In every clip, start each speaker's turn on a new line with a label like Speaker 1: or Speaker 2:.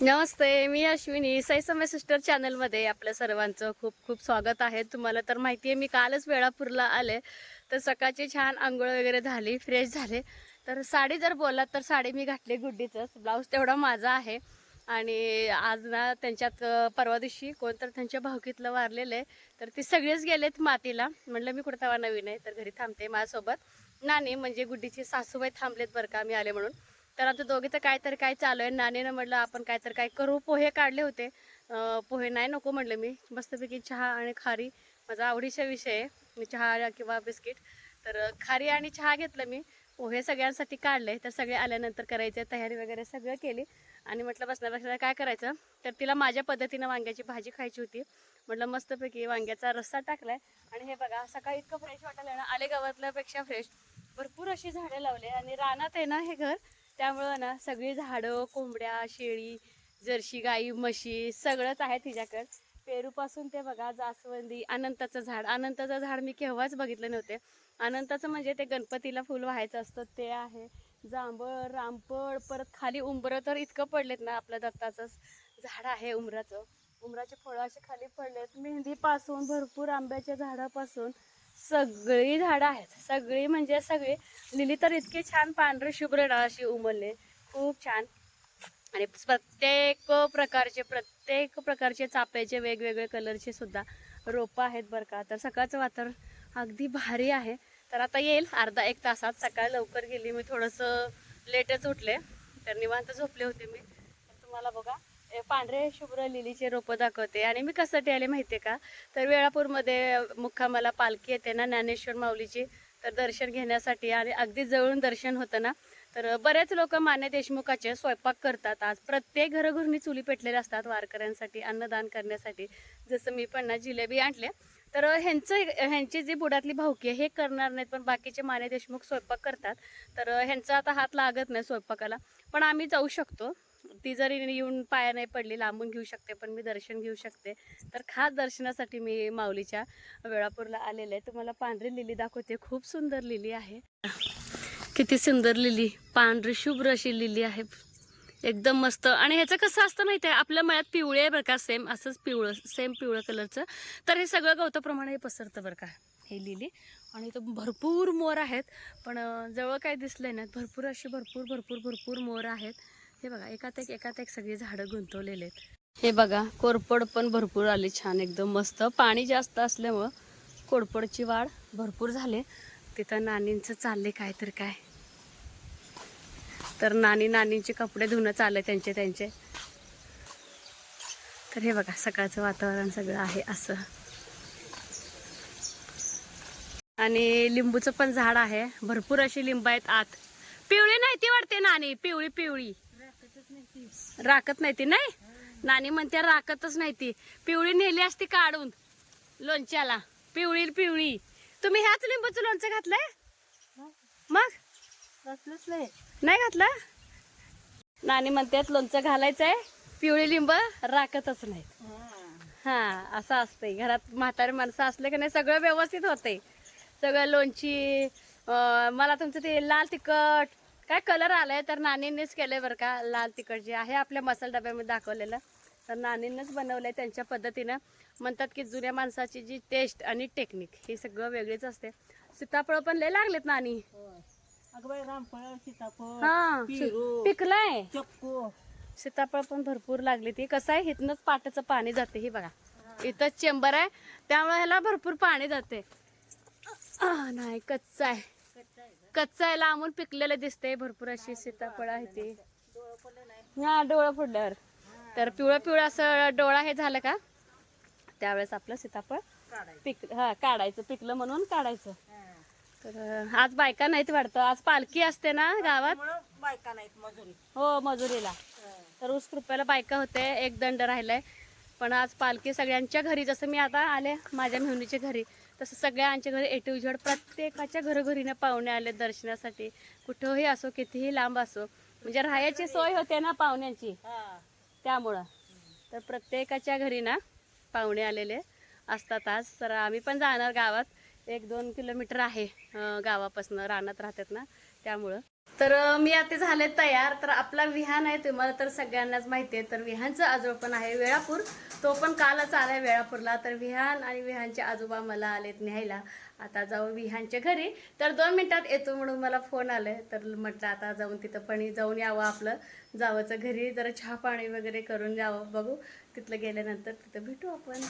Speaker 1: नमस्ते मी अश्विनी. साई सिस्टर चॅनलमध्ये आपल्या सर्वांचं खूप खूप स्वागत आहे. तुम्हाला तर माहिती आहे मी कालच वेळापूरला आले. तर सकाळची छान आंघोळ वगैरे झाली फ्रेश झाले. तर साडी जर बोललात तर साडी मी घातली गुड्डीचंच. ब्लाऊज तेवढा माझा आहे. आणि आज ना त्यांच्यात परवा दिवशी कोणतर त्यांच्या भावकीतलं वारलेलं आहे. तर ते सगळेच गेलेत मातीला. म्हटलं मी कुठं तेव्हा नवीन आहे तर घरी थांबते माझ्यासोबत. नाणी म्हणजे गुड्डीची सासूबाई थांबलेत बरं का मी आले म्हणून. तर आता दोघीचं काय तर काय चालू आहे. नाणेनं म्हटलं आपण काय तर काय करू. पोहे काढले होते. पोहे नाही नको म्हटलं मी. मस्तपैकी चहा आणि खारी. माझा आवडीचा विषय आहे. मी चहा किंवा बिस्किट. तर खारी आणि चहा घेतलं मी. पोहे सगळ्यांसाठी काढले. तर सगळे आल्यानंतर करायचे. तयारी वगैरे सगळं केली. आणि म्हटलं बसल्या बसल्या काय करायचं? तर तिला माझ्या पद्धतीनं वांग्याची भाजी खायची होती. म्हटलं मस्तपैकी वांग्याचा रस्सा टाकलाय. आणि हे बघा सकाळी इतकं फ्रेश वाटायला ना आले गावातल्यापेक्षा फ्रेश भरपूर अशी झाडं लावले. आणि रानात आहे ना हे घर त्यामुळं ना सगळी झाडं कोंबड्या शेळी जर्शी गाई म्हशी सगळंच आहे तिच्याकडं. पेरूपासून ते बघा जास्वंदी अनंताचं झाड. अनंताचं झाड मी केव्हाच बघितलं नव्हते. अनंताचं म्हणजे ते गणपतीला फुल व्हायचं असतं ते आहे. जांभळ रामपळ परत खाली उंबरं तर इतकं पडलेत ना आपल्या दत्ताचं झाड आहे उमराचं उमराचे फळं असे खाली पडलेत. मेहंदीपासून भरपूर आंब्याच्या झाडापासून. सगळी झाडं आहेत. सगळी म्हणजे सगळी लिली तर इतकी छान पांढरे शुभ्र ना अशी उमलले. खूप छान. आणि प्रत्येक प्रकारचे प्रत्येक प्रकारचे चाप्याचे वेगवेगळे कलरचे सुद्धा रोपं आहेत बरं का. तर सकाळचं वातावरण अगदी भारी आहे. तर आता येईल अर्धा एक तासात. सकाळ लवकर गेली. मी थोडंसं लेटच उठले. तर निवांत झोपले होते मी. तर तुम्हाला बघा पांढरे शुभ्र लिलीचे रोपं दाखवते. आणि मी कसं आले माहिती आहे का? तर वेळापूरमध्ये मुक्कामाला पालखी येते ना ज्ञानेश्वर माऊलीची. तर दर्शन घेण्यासाठी आणि अगदी जवळून दर्शन होतं ना. तर बरेच लोक मान्य देशमुखाचे स्वयंपाक करतात. आज प्रत्येक घरोघरी चुली पेटलेले असतात वारकऱ्यांसाठी अन्नदान करण्यासाठी. जसं मी पण ना जिलेबी आणले. तर ह्यांचं ह्यांची जी बुडातली भावकी आहे हे करणार नाहीत पण बाकीचे माने देशमुख स्वयंपाक करतात. तर ह्यांचा आता हात लागत नाही स्वयंपाकाला. पण आम्ही जाऊ शकतो. ती जरी येऊन पाया नाही पडली लांबून घेऊ शकते पण मी दर्शन घेऊ शकते. तर खास दर्शनासाठी मी माऊलीच्या वेळापूरला आलेले आहे. तुम्हाला पांढरी लिली दाखवते. खूप सुंदर लिली आहे. किती सुंदर लिली. पांढरी शुभ्र अशी लिली आहे. एकदम मस्त. आणि ह्याचं कसं असतं माहिती आहे आपल्या मळ्यात पिवळे आहे बरं का सेम असंच पिवळं सेम पिवळं कलरचं तर हे सगळं गवताप्रमाणे हे पसरतं बरं का हे लिली. आणि इथं भरपूर मोर आहेत. पण जवळ काय दिसलंय ना भरपूर असे भरपूर भरपूर भरपूर मोर आहेत. हे बघा एकात एक एकात एक सगळी झाडं गुंतवलेले आहेत. हे बघा कोरपड पण भरपूर आली छान एकदम मस्त. पाणी जास्त असल्यामुळं कोरपडची वाढ भरपूर झाले. तिथं नानींचं चालले काय तर काय. तर नानी नानींचे कपडे धुणं चालले त्यांचे त्यांचे. तर हे बघा सकाळचं वातावरण सगळं आहे असं. आणि लिंबूचं पण झाड आहे. भरपूर अशी लिंब आहेत आत. पिवळी नाही ती वाटते नानी पिवळी पिवळी. राखत नाही ती नाही? नानी म्हणते राखतच नाही ती पिवळी नेली असती काढून लोणच्याला. पिवळी पिवळी. तुम्ही ह्याच लिंबूचं लोणचं घातलंय? मग? नाही घातलं? नानी म्हणतात लोणचं घालायचंय पिवळी लिंब राखतच नाही हा असं असतंय. घरात म्हातारे माणसं असले की नाही सगळं व्यवस्थित होतंय. सगळं लोणची मला तुमचं ते लाल तिखट काय कलर आलाय तर नानींनीच केलंय बरं का लाल तिखट जे आहे आपल्या मसाला डब्यामध्ये दाखवलेलं. तर नानींनीच बनवलंय त्यांच्या पद्धतीनं. म्हणतात की जुन्या माणसाची जी टेस्ट आणि टेक्निक हे सगळं वेगळीच असते. सीताफळ पण लय लागलेत नानी. हा. पिकलाय.
Speaker 2: चक्कू.
Speaker 1: सीताफळ पण भरपूर लागली ती. कसं आहे इथनच पाटाचं पाणी जाते ही बघा. इथंच चेंबर आहे. त्यामुळे ह्याला भरपूर पाणी जाते. नाही कच्चा आहे. कच्चा आहे लांबून पिकलेलं दिसते भरपूर अशी सीताफळ आहे ती. हा डोळं फुडल्यावर. तर पिवळं पिवळं असं डोळा हे झालं का? त्यावेळेस आपलं सीताफळ पिक हा काढायचं. पिकलं म्हणून काढायचं. तर आज बायका नाहीत वाटतं. आज पालखी असते ना गावात?
Speaker 2: बायका नाहीत मजुरी.
Speaker 1: हो मजुरीला. तर ऊस कृपयाला बायका होते. एक दंड राहिलाय. पण आज पालखी सगळ्यांच्या घरी जसं मी आता आले माझ्या मेहुणीच्या घरी. तसं सगळ्यांच्या घरी ए टू झेड प्रत्येकाच्या घरोघरीने पाहुणे आले दर्शनासाठी. कुठंही असो कितीही लांब असो म्हणजे राहायची सोय होते ना पाहुण्यांची. त्यामुळं. तर प्रत्येकाच्या घरी ना पाहुणे आलेले असतात आज. तर आम्ही पण जाणार गावात. एक दोन किलोमीटर आहे गावापासनं रानात राहतात ना त्यामुळं. तर मी आता झाले तयार. तर आपला विहान आहे तुम्हाला तर सगळ्यांनाच माहिती आहे तर विहानचं आजोबा पण आहे वेळापूर. तो पण कालच आलाय वेळापूरला. तर विहान आणि विहानचे आजोबा मला आलेत न्यायला. आता जाऊ विहानच्या घरी. तर दोन मिनिटात येतो म्हणून मला फोन आलाय. तर म्हटलं आता जाऊन तिथं पण जाऊन यावं आपलं. जावंचं घरी जरा चहा पाणी वगैरे करून जावं. बघू. तिथलं गेल्यानंतर तिथं भेटू आपण.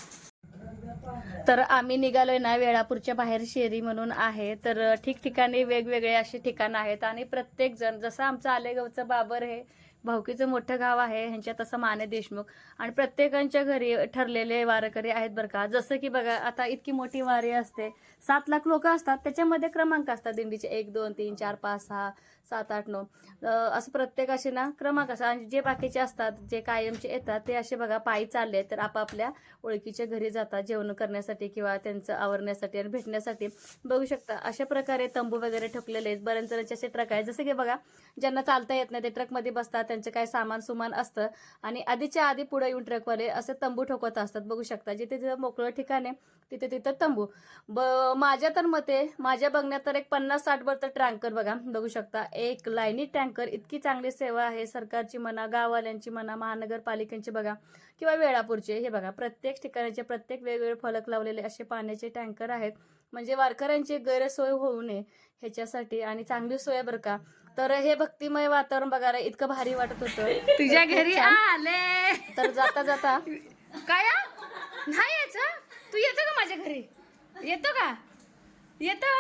Speaker 1: तर आम्ही निघालोय ना वेळापूरच्या बाहेर शेरी म्हणून आहे. तर ठिकठिकाणी वेगवेगळे असे ठिकाणं आहेत आणि प्रत्येक जण जसं आमचं आलेगावचं बाबर हे भाऊकीचं मोठं गाव आहे ह्यांच्या तसं माने देशमुख. आणि प्रत्येकांच्या घरी ठरलेले वारकरी आहेत बरं का. जसं की बघा आता इतकी मोठी वारी असते. सात लाख लोक असतात त्याच्यामध्ये क्रमांक असतात दिंडीचे. एक दोन तीन चार पाच सहा सात आठ नऊ. असं प्रत्येक असे ना क्रमांक असा आणि जे बाकीचे असतात जे कायमचे येतात ते असे बघा पायी चालले तर आपापल्या ओळखीच्या घरी जातात जेवण करण्यासाठी किंवा त्यांचं आवरण्यासाठी आणि भेटण्यासाठी. बघू शकता अशा प्रकारे तंबू वगैरे ठोकलेले आहेत. बऱ्याच जणांचे असे ट्रक आहेत. जसं की बघा ज्यांना चालता येत नाही ते ट्रकमध्ये बसतात त्यांचं काय सामान सुमान असतं. आणि आधीच्या आधी पुढे येऊन ट्रकवाले असे तंबू ठोकत असतात. बघू शकता जिथे तिथं मोकळं ठिकाण आहे तिथे तिथं तंबू ब माझ्या तर मते माझ्या बघण्यात तर एक पन्नास साठ वर तर टँकर बघा बघू शकता. एक लाईनी टँकर इतकी चांगली सेवा आहे सरकारची म्हणा गाववाल्यांची म्हणा महानगरपालिकांची बघा किंवा वेळापूरचे हे बघा प्रत्येक ठिकाणाचे प्रत्येक वेगवेगळे फलक लावलेले असे पाण्याचे टँकर आहेत. म्हणजे वारकऱ्यांची गैरसोय होऊ नये ह्याच्यासाठी आणि चांगली सोय बरं का. तर हे भक्तिमय वातावरण बघायला इतकं भारी वाटत होतं.
Speaker 2: तुझ्या घरी. आले.
Speaker 1: तर जाता जाता
Speaker 2: काय? नाही यायचं? तू येतो का माझ्या घरी? येतो का? येतो?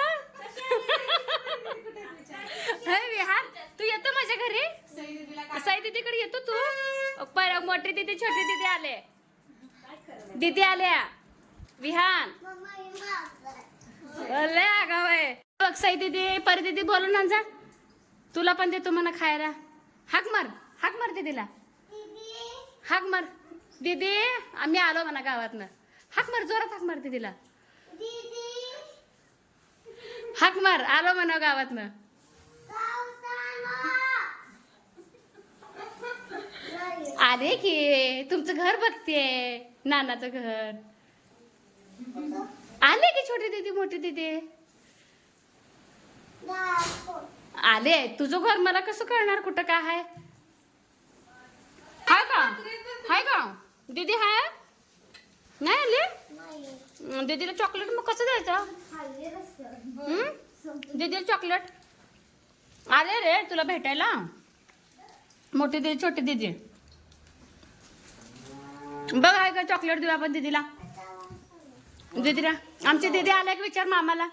Speaker 2: विहार तू येतो माझ्या घरी? साई दिदीकडे येतो तू? पर मोठी दिदी छोटी दीदी आले. दीदी आल्या. विहान. लय आगाव आहे बघ साई दिदी परी दिदी बोलून ना जा. तुला पण देतो म्हणा खायला. हाक मार हाक मार दीदीला. हाक मार. दीदी आम्ही आलो म्हणा गावातनं. हाक मार जोरात हाक मार दीदीला हाक मार आलो म्हणा गावातनं. आले की तुमचं घर बघते नानाचं घर. आले की छोटी दीदी मोठी दीदी? आले तुझं घर मला कसं कळणार कुठं काय आहे हाय का? हाय का? दीदी हाय? नाही आली? दीदीला चॉकलेट मग कसं द्यायचं? हं? दीदीला चॉकलेट आले रे तुला भेटायला. मोठी दीदी छोटी दीदी. बघ आहे का चॉकलेट देऊ आपण दीदीला? दीदीला आमची दीदी आल्या का विचार मामाला?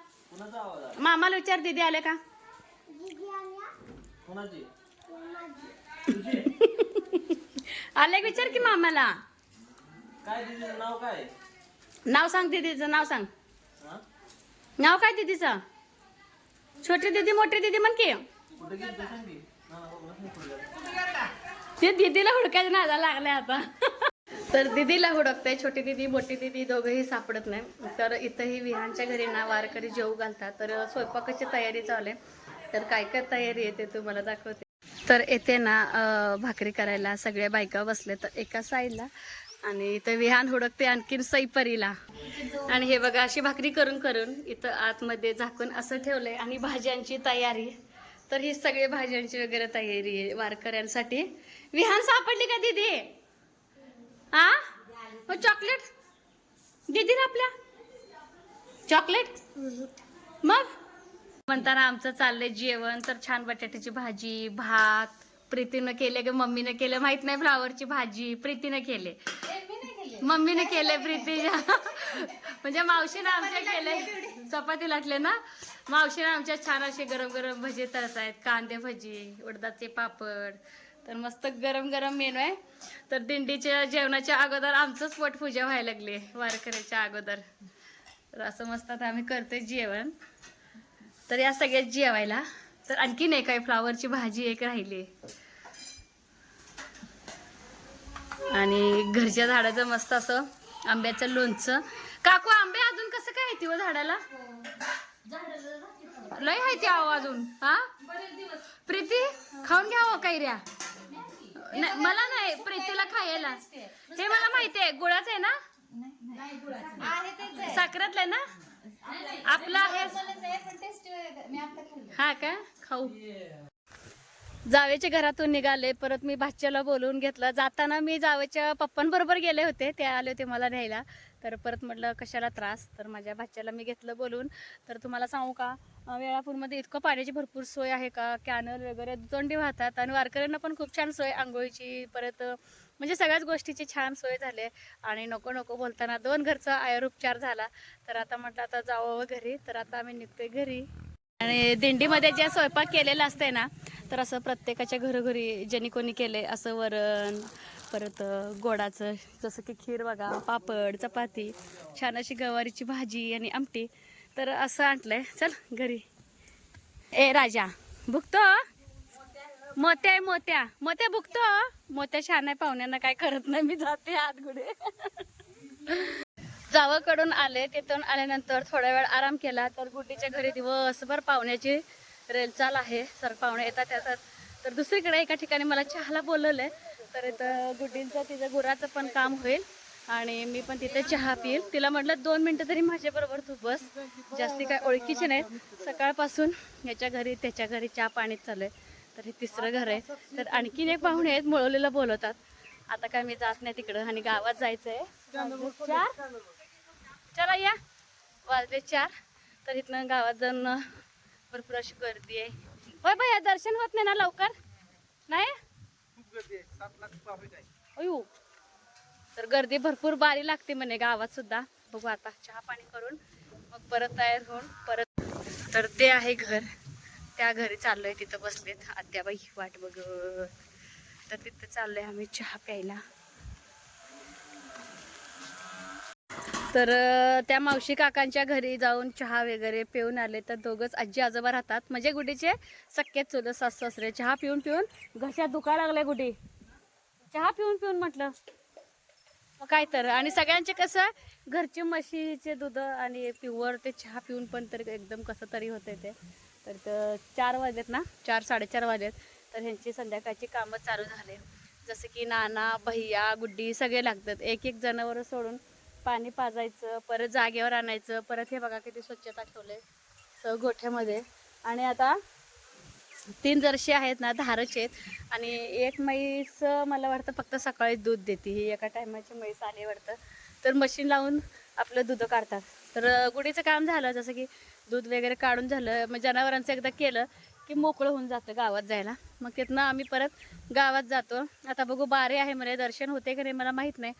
Speaker 2: मामाला विचार दीदी आले का? आले का विचार की मामाला?
Speaker 3: काय दिदीचं नाव काय?
Speaker 1: नाव सांग दीदीचं नाव सांग.
Speaker 3: हा?
Speaker 1: नाव काय दीदीचं? छोटी दीदी मोठी दीदी म्हण की.
Speaker 3: कुठे गेली ते सांग की. हा.
Speaker 1: ते दीदीला हुडकायचं नादा लागलाय आता. तर दीदीला हुडकताय छोटी दीदी मोठी दीदी दोघंही सापडत नाही. तर इथंही विहानच्या घरी ना वारकरी जेवू घालतात. तर स्वयंपाकाची तयारी चालू आहे. तर काय काय तयारी आहे ते तुम्हाला दाखवते. तर येते ना अं, भाकरी करायला. सगळ्या बायका बसले तर एका साईडला आणि इथं विहान हुडकते आणखीन सईपरीला आणि हे बघा अशी भाकरी करून करून इथं आतमध्ये झाकून असं ठेवलंय आणि भाज्यांची तयारी. तर ही सगळी भाज्यांची वगैरे तयारी आहे वारकऱ्यांसाठी. विहान सापडली का दीदी? आ? मग चॉकलेट दीदी ना आपल्या? चॉकलेट मग? म्हणताना आमचं चाललंय जेवण तर छान बटाट्याची भाजी भात प्रीतीनं केले ग मम्मीनं केले? माहीत नाही फ्लावरची भाजी. प्रीतीनं केले. मम्मीने केले प्रीतीच्या म्हणजे मावशीनं आमच्या केले. चपाती लाटले ना? मावशीनं आमच्या छान असे गरम गरम भजी तळत आहेत कांदे भजी उडदाचे पापड. तर मस्त गरम गरम मेनू आहे. तर दिंडीच्या जेवणाच्या अगोदर आमचंच पोटपूजा व्हायला लागली. वारकऱ्याच्या अगोदर. तर असं मस्त आता आम्ही करते जेवण. तर या सगळ्यात जेवायला. तर आणखीन एक आहे. फ्लावरची भाजी एक राहिली. आणि घरच्या झाडाचं मस्त असं आंब्याचं लोणचं. काकू आंबे अजून कसं काय आहे ती हो झाडाला? लय आहे ती आहो अजून हा? प्रीती खाऊन घ्यावं कैऱ्या. नाही, मला नाही प्रीतीला खायला. हे मला माहिती आहे गुळाच आहे ना? साखरातलं आहे ना? आपलं आहे. हा का? खाऊ. जावेच्या घरातून निघाले परत मी भाच्याला बोलवून घेतलं. जाताना मी जावेच्या पप्पांबरोबर गेले होते ते आले होते मला न्यायला. तर परत म्हटलं कशाला त्रास? तर माझ्या भाच्याला मी घेतलं बोलून तर तुम्हाला सांगू का वेळापूरमध्ये इतकं पाण्याची भरपूर सोय आहे का? कॅनल वगैरे दुतोंडी वाहतात आणि वारकऱ्यांना पण खूप छान सोय आंघोळीची परत म्हणजे सगळ्याच गोष्टीची छान सोय झाली. आणि नको नको बोलताना दोन घरचा आयुर्पचार झाला. तर आता म्हटलं आता जावं घरी. तर आता आम्ही निघतोय घरी. आणि दिंडीमध्ये जे स्वयंपाक केलेला असते ना तर असं प्रत्येकाच्या घरोघरी ज्यांनी कोणी केले असं वरण परत गोडाचं जसं की खीर बघा पापड चपाती छान अशी गवारीची भाजी आणि आमटी तर असं आणलंय. चल घरी. ए राजा भुकतो? मोत्या आहे मोत्या. मोत्या भुकतो? मोत्या छान आहे पाहुण्यांना काय करत नाही मी जाते आत गुडे जावाकडून आले तिथून आल्यानंतर थोडा वेळ आराम केला. तर गुड्डीच्या घरी दिवसभर पाहुण्याची रेलचाल आहे. सर पाहुणे येतात येतात. तर दुसरीकडे एका ठिकाणी मला चहाला बोलवलंय. तर इथं गुड्डींचं तिचं गुराचं पण काम होईल आणि मी पण तिथे चहा पिईल. तिला म्हटलं दोन मिनटं तरी माझ्याबरोबर तू बस. जास्ती काय ओळखीची नाहीत. सकाळपासून याच्या घरी त्याच्या घरी चहा पाणीच चालू आहे तर हे तिसरं घर आहे. तर आणखीन एक पाहुणे आहेत मुळवलेला बोलवतात. आता काय मी जात नाही तिकडं आणि गावात जायचं आहे चार? चला या. वाजले चार. तर इथनं गावात जाऊन भरपूर अशी गर्दी आहे. होय भैया दर्शन होत नाही ना लवकर? नाही? अयो तर गर्दी भरपूर बारी लागते म्हणे गावात सुद्धा. बघू आता चहा पाणी करून मग परत तयार होऊन परत तर ते आहे घर. त्या घरी चाललोय तिथं बसलेत आत्याबाई वाट बघ तर तिथं चाललोय आम्ही चहा प्यायला. तर त्या मावशी काकांच्या घरी जाऊन चहा वगैरे पिऊन आले तर दोघंच आजी आजोबा राहतात. म्हणजे गुडीचे सख्खे चुलं सास सासरे. चहा पिऊन पिऊन घशात दुखा लागले गुडी चहा पिऊन पिऊन म्हटलं. मग काय तर. आणि सगळ्यांचे कसं घरचे म्हशीचे दूध आणि प्युअर ते चहा पिऊन पण तर एकदम कसं तरी होते ते. तर चार वाजलेत ना? चार साडेचार वाजलेत. तर ह्यांची संध्याकाळची कामं चालू झाले. जसं की नाना भैया गुड्डी सगळे लागतात. एक एक जनावर सोडून पाणी पाजायचं परत जागेवर आणायचं परत हे बघा किती स्वच्छता ठेवले स गोठ्यामध्ये. आणि आता तीन जर्शी आहेत ना धारच आहेत. आणि एक म्हैस मला वाटतं फक्त सकाळी दूध देते. ही एका टायमाची म्हैस आली वाटतं. तर मशीन लावून आपलं दूध काढतात. तर गुढीचं काम झालं जसं की दूध वगैरे काढून झालं. मग जनावरांचं एकदा केलं की मोकळं होऊन जातं गावात जायला. मग तिथनं आम्ही परत गावात जातो. आता बघू बारे आहे मला दर्शन होते की नाही मला माहीत नाही.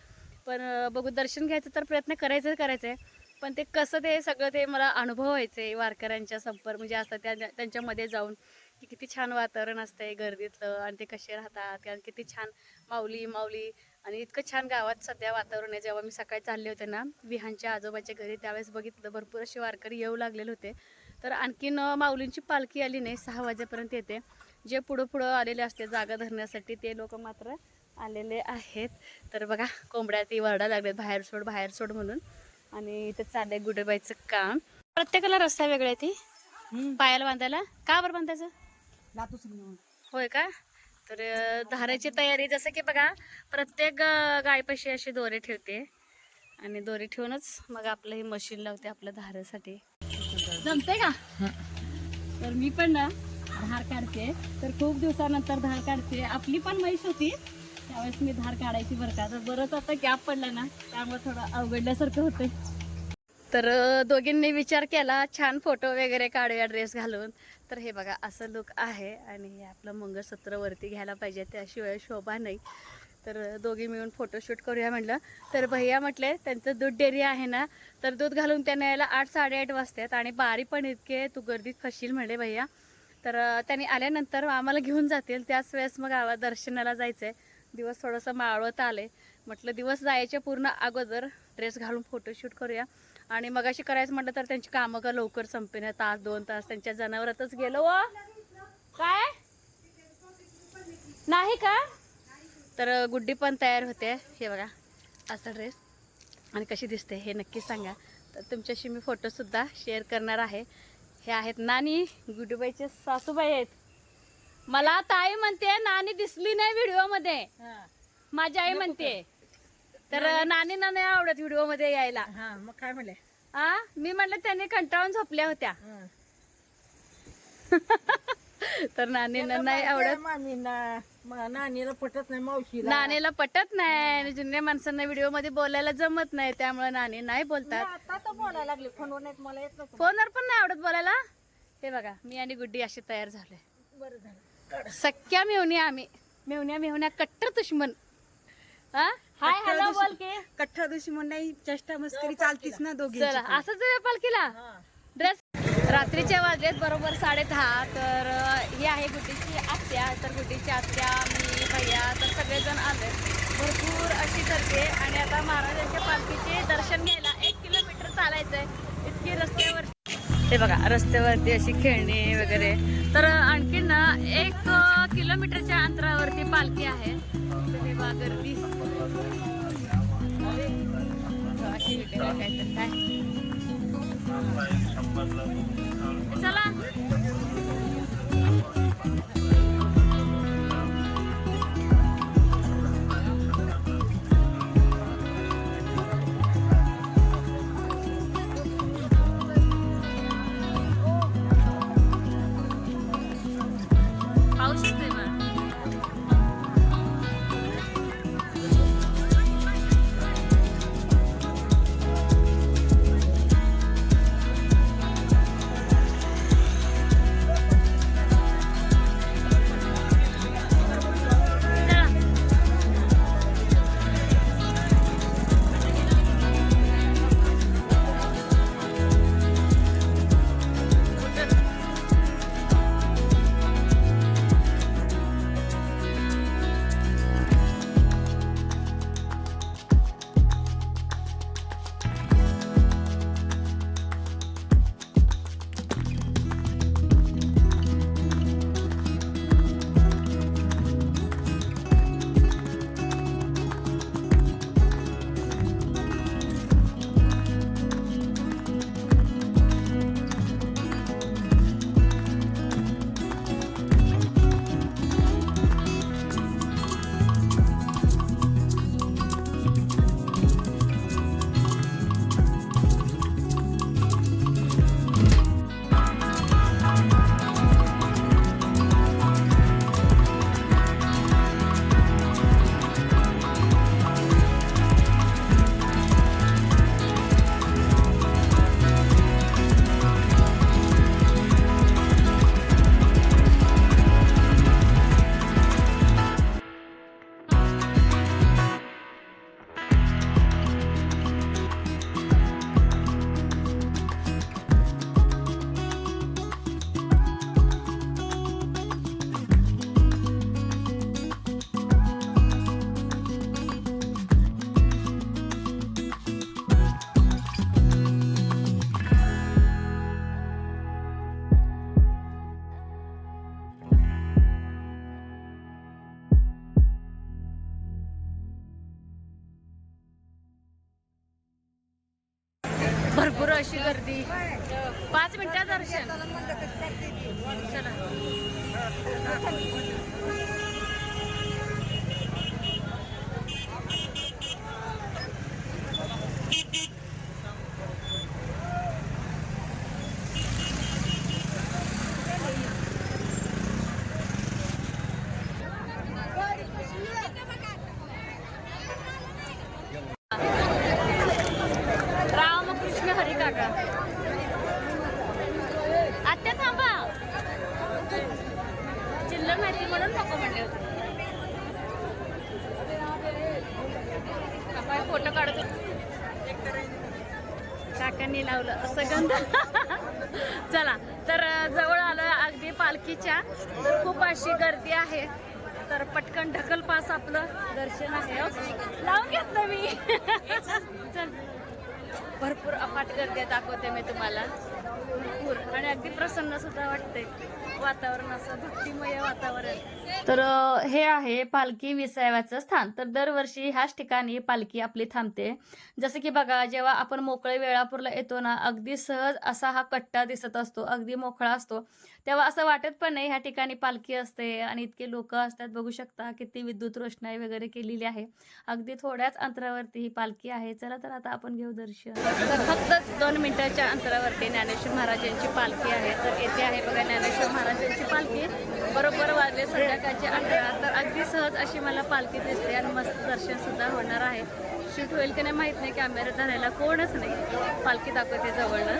Speaker 1: पण बघू दर्शन घ्यायचं तर प्रयत्न करायचं करायचं आहे. पण ते कसं ते सगळं ते मला अनुभव व्हायचे वारकऱ्यांच्या संपर्क म्हणजे असतात त्या त्यांच्यामध्ये जाऊन की किती छान वातावरण असतंय गर्दीतलं आणि ते कसे राहतात आणि किती छान माऊली माऊली आणि इतकं छान गावात सध्या वातावरण आहे. जेव्हा मी सकाळी चालले होते ना विहानच्या आजोबाच्या घरी त्यावेळेस बघितलं भरपूर असे वारकरी येऊ लागलेले होते. तर आणखीन माऊलींची पालखी आली नाही सहा वाजेपर्यंत येते. जे पुढं पुढं आलेले असते जागा धरण्यासाठी ते लोक मात्र आलेले आहेत. तर बघा कोंबड्या ती वरडा लागलेत बाहेर सोड बाहेर सोड म्हणून. आणि इथे चाललंय गुडेबाईचं काम. प्रत्येकाला रस्ता वेगळा आहे ती. पायाला बांधायला. का बरं बांधायचं? होय का? तर धाराची तयारी जसं की बघा प्रत्येक गायपाशी अशी दोरे ठेवते. आणि दोरी ठेवूनच मग आपलं हे मशीन लावते आपल्या धारासाठी. जमते का? तर मी पण ना धार काढते. तर खूप दिवसानंतर धार काढते. आपली पण म्हैस होती. त्यावेळेस मी धार काढायची बरं का. तर बरंच आता गॅप पडला ना त्यामुळे थोडं अवघडल्यासारखं होतं तर दोघींनी विचार केला छान फोटो वगैरे काढूया ड्रेस घालून. तर हे बघा असं लुक आहे आणि हे आपलं मंगळसूत्र वरती घ्यायला पाहिजे त्याशिवाय शोभा नाही. तर दोघी मिळून फोटोशूट करूया म्हटलं. तर भैया म्हटले त्यांचं दूध डेअरी आहे ना तर दूध घालून त्यांना यायला आठ साडेआठ वाजतात आणि बारी पण इतके तू गर्दीत फसशील म्हणले भैया. तर त्यांनी आल्यानंतर आम्हाला घेऊन जातील. त्याच वेळेस मग आवा दर्शनाला जायचं आहे दिवस थोडंसं मावळत आले. म्हटलं दिवस जायच्या पूर्ण अगोदर ड्रेस घालून फोटोशूट करूया. आणि मग अशी करायचं म्हटलं तर त्यांची कामं का लवकर संपेन तास दोन तास त्यांच्या जनावरातच गेलो व काय? नाही का? तर गुड्डी पण तयार होते. हे बघा असा ड्रेस आणि कशी दिसते हे नक्की सांगा. तर तुमच्याशी मी फोटोसुद्धा शेअर करणार आहे. हे आहेत नानी गुड्डीबाईचे सासूबाई आहेत. मला ताई म्हणते नानी दिसली नाही व्हिडिओमध्ये. माझी आई म्हणते. तर नानी ना नाही आवडत व्हिडिओमध्ये यायला.
Speaker 4: हा मग काय म्हणले?
Speaker 1: हा मी म्हणलं त्याने कंटाळून झोपल्या होत्या. तर नानींना नाही आवडत.
Speaker 4: मामींना. म- नानीला पटत नाही मावशीला.
Speaker 1: नानीला पटत नाही. आणि जुन्या माणसांना व्हिडिओमध्ये बोलायला जमत नाही त्यामुळे नानी नाही बोलतात.
Speaker 4: आता तर बोलायला लागले. फोनवर नाही मला येत नव्हतं.
Speaker 1: फोनवर पण नाही आवडत बोलायला. हे बघा मी आणि गुड्डी अशी तयार झालोय.
Speaker 4: बरं झालं.
Speaker 1: सख्या मेवण्या आम्ही. मेवण्या मेवण्या कट्टर दुश्मन. हा? हाय हॅलो बोल की.
Speaker 4: कठ्ठा दुश्मन नाही चेष्टा मस्करी चालतीच ना दोघी
Speaker 1: चला असंच आहे पालखीला ड्रेस रात्रीचे वाजलेत बरोबर साडे दहा तर अं, ही आहे गुड्डीची आत्या. तर गुड्डीची आत्या मी भैया तर सगळेजण आले. भरपूर अशी करते आणि आता महाराजांच्या पालखीचे दर्शन घ्यायला एक किलोमीटर चालायचं आहे इतकी रस्त्यावर हे बघा रस्त्यावरती अशी खेळणी वगैरे. तर आणखी पालखी आहे. तर गर्दी अशी काय चला. काका आत्या थांबा. चिल्लर माहिती म्हणून नको म्हणले होते. आपण फोटो काढतो. काकांनी लावलं असं गंध. चला तर जवळ आलं अगदी पालखीच्या. तर खूप अशी गर्दी आहे. तर पटकन ढकल पास आपलं दर्शन आहे. लावून घेतलं मी. चल. भरपूर अफाट गर्दी दाखवते मी तुम्हाला. भरपूर. आणि अगदी प्रसन्न सुद्धा वाटते वातावरण असं भक्तिमय वातावरण तर हे आहे पालखी विसाव्याचं स्थान. तर दरवर्षी ह्याच ठिकाणी पालखी आपली थांबते. जसं की बघा जेव्हा आपण मोकळे वेळापूरला येतो ना अगदी सहज असा हा कट्टा दिसत असतो अगदी मोकळा असतो. तेव्हा असं वाटत पण नाही ह्या ठिकाणी पालखी असते आणि इतके लोक असतात. बघू शकता किती विद्युत रोषणाई वगैरे केलेली आहे. अगदी थोड्याच अंतरावरती ही पालखी आहे. चला तर आता आपण घेऊ दर्शन. तर फक्त दोन मिनिटाच्या अंतरावरती ज्ञानेश्वर महाराजांची पालखी आहे. तर येथे आहे बघा ज्ञानेश्वर महाराजांची पालखी बरोबर वाजले संध्याकाळचे अकरा. तर अगदी सहज अशी मला पालखी दिसते आणि मस्त दर्शन सुद्धा होणार आहे. शूट होईल की नाही माहीत नाही. कॅमेरा धरायला कोणच नाही. पालखी दाखवते जवळनं.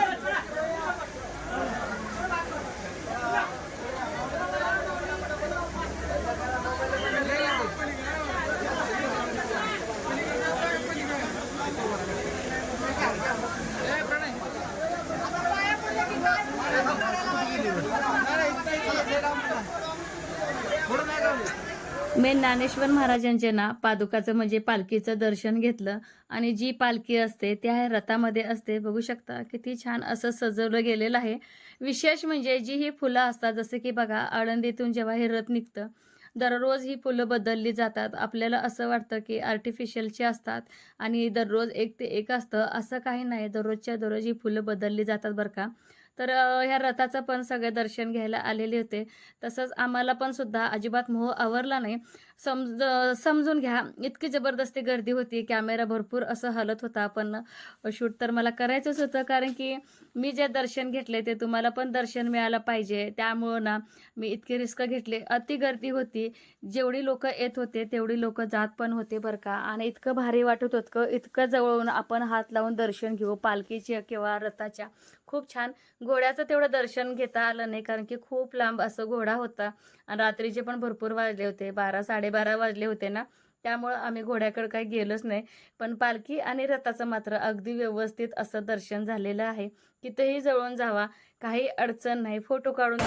Speaker 1: ज्ञानेश्वर महाराजांचे ना पादुकाचं म्हणजे पालखीचं दर्शन घेतलं. आणि जी पालखी असते त्या रथामध्ये असते. बघू शकता किती छान असं सजवलं गेलेलं आहे. विशेष म्हणजे जी ही फुलं असतात जसं की बघा आळंदीतून जेव्हा हे रथ निघतं दररोज ही फुलं बदलली जातात. आपल्याला असं वाटतं की आर्टिफिशियलची असतात आणि दररोज एक ते एक असतं. असं काही नाही. दररोजच्या दररोज ही फुलं बदलली जातात बरं का. तर ह्या रथाचं पण सगळे दर्शन घ्यायला आलेले होते. तसंच आम्हाला पण सुद्धा अजिबात मोह आवरला नाही. समज समजून घ्या इतकी जबरदस्ती गर्दी होती कॅमेरा भरपूर असं हलत होता पण शूट तर मला करायचंच होतं कारण की मी जे दर्शन घेतले ते तुम्हाला पण दर्शन मिळालं पाहिजे. त्यामुळं ना मी इतकी रिस्क घेतले. अति गर्दी होती. जेवढी लोक येत होते तेवढी लोक जात पण होते बरं का. आणि इतकं भारी वाटत होतं इतकं जवळून आपण हात लावून दर्शन घेऊ पालखीच्या किंवा रथाच्या. खूप छान. घोड्याचं तेवढं दर्शन घेता आलं नाही कारण की खूप लांब असं घोडा होता. आणि रात्रीचे पण भरपूर वाजले होते. बारा साडेबारा वाजले होते ना. त्यामुळं आम्ही घोड्याकडे काही गेलोच नाही. पण पालखी आणि रथाचं मात्र अगदी व्यवस्थित असं दर्शन झालेलं आहे. कितीही जवळून जावा काही अडचण नाही. फोटो काढून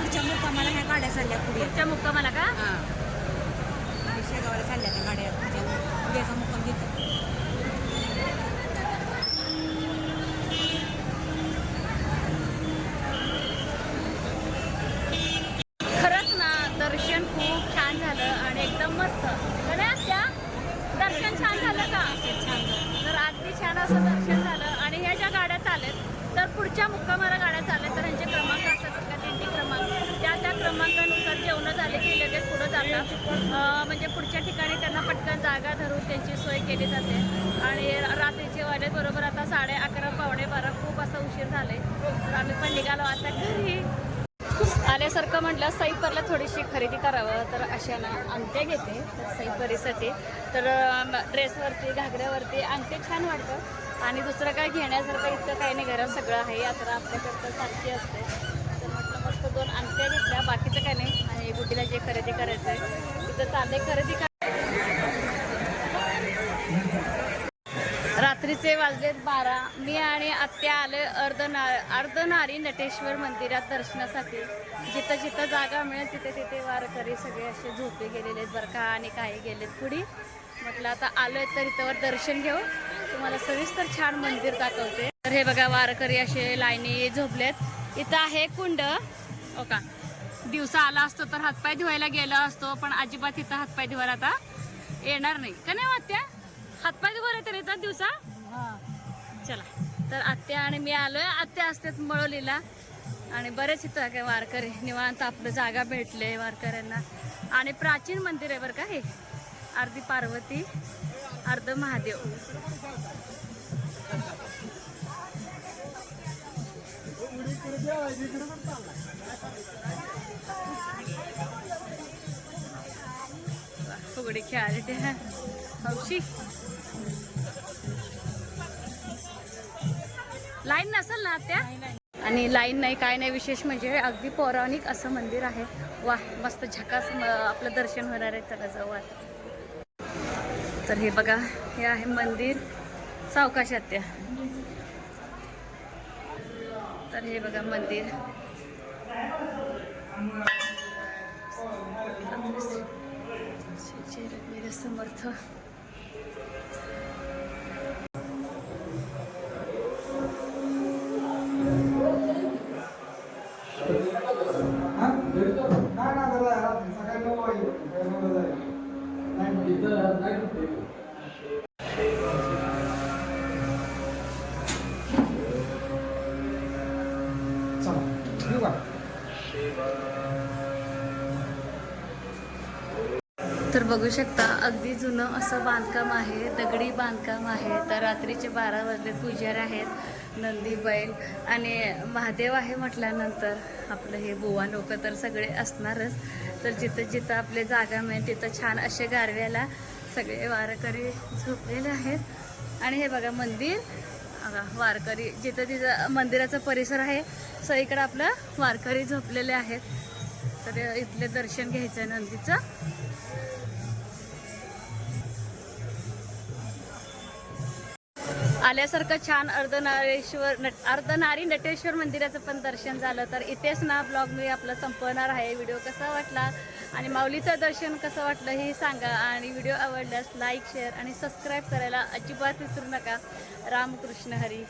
Speaker 4: पुढच्या मुक्कामाला ह्या गाड्या चालल्या पुढे.
Speaker 1: पुढच्या मुक्कामाला का?
Speaker 4: शेगावाला चालल्या त्या गाड्या.
Speaker 1: 그래서 जातात. म्हणजे पुढच्या ठिकाणी त्यांना पटकन जागा धरून त्यांची सोय केली जाते. आणि रात्रीचे वाले बरोबर आता साडे अकरा पावणे बारा खूप असं उशीर झाले. तर आम्ही पण निघालो. आता घरी. आल्यासारखं म्हटलं सईपरला थोडीशी खरेदी करावं. तर अशा ना अंगठ्या घेते. तर सईपरीसाठी तर ड्रेसवरती घागऱ्यावरती अंगठे छान वाटतं. आणि दुसरं काय घेण्यासारखं इतकं काही नाही. घरात सगळं आहे. यात्रा आपल्याकडचं सारखी असते. आपल्याला जे खरेदी करायचं आहे तिथं चालले खरेदी का रात्रीचे वाजलेत बारा. मी आणि आत्या आले अर्धना अर्धनारी नटेश्वर मंदिरात दर्शनासाठी. जिथं जिथं जागा मिळेल तिथे तिथे वारकरी सगळे असे झोपे गेलेले आहेत बरं का आणि काही गेलेत पुढे. म्हटलं आता आलोय तर इथं दर्शन घेऊ तुम्हाला सविस्तर छान मंदिर दाखवते. तर हे बघा वारकरी असे लाईनी झोपलेत. इथं आहे कुंड. हो का? दिवसा आला असतो तर हातपाय धुवायला गेलो असतो पण अजिबात इथं हातपाय धुवायला आता येणार नाही. का नाही आत्या? हातपाय धुवायला तर येतात दिवसा? चला तर आत्या आणि मी आलोय. आत्या असतात मळवलीला आणि बरेच इथं काय वारकरी. निवांत आपलं जागा भेटले वारकऱ्यांना. आणि प्राचीन मंदिर आहे बरं का हे. अर्धी पार्वती अर्ध महादेव. फुगडी खेळाले ते हौशी. लाईन नसेल ना त्या आणि लाईन नाही काय नाही विशेष म्हणजे अगदी पौराणिक असं मंदिर आहे. वा मस्त झकास म- आपलं दर्शन होणार आहे चला जाऊ आता. तर हे बघा हे आहे मंदिर. सावकाशात त्या तर हे बघा मंदिर. समर्थ. बघू शकता अगदी जुनं असं बांधकाम आहे दगडी बांधकाम आहे. तर रात्रीचे बारा वाजले पुजारी आहेत नंदी बैल आणि महादेव आहे म्हटल्यानंतर आपलं हे बुवा लोक तर सगळे असणारच. तर जिथं जिथं आपले जागा मिळेल तिथं छान असे गारव्याला सगळे वारकरी झोपलेले आहेत. आणि हे बघा मंदिर. वारकरी जिथं तिथं मंदिराचा परिसर आहे सो इकडं आपलं वारकरी झोपलेले आहेत. तर इथले दर्शन घ्यायचं आहे नंदीचं. आल्यासारखं छान अर्धनारेश्वर नट अर्धनारी नटेश्वर मंदिराचं पण दर्शन झालं. तर इथेच ना ब्लॉग मी आपला संपवणार आहे. व्हिडिओ कसा वाटला आणि माऊलीचं दर्शन कसं वाटलं हे सांगा. आणि व्हिडिओ आवडल्यास लाईक शेअर आणि सबस्क्राईब करायला अजिबात विसरू नका. रामकृष्ण हरी.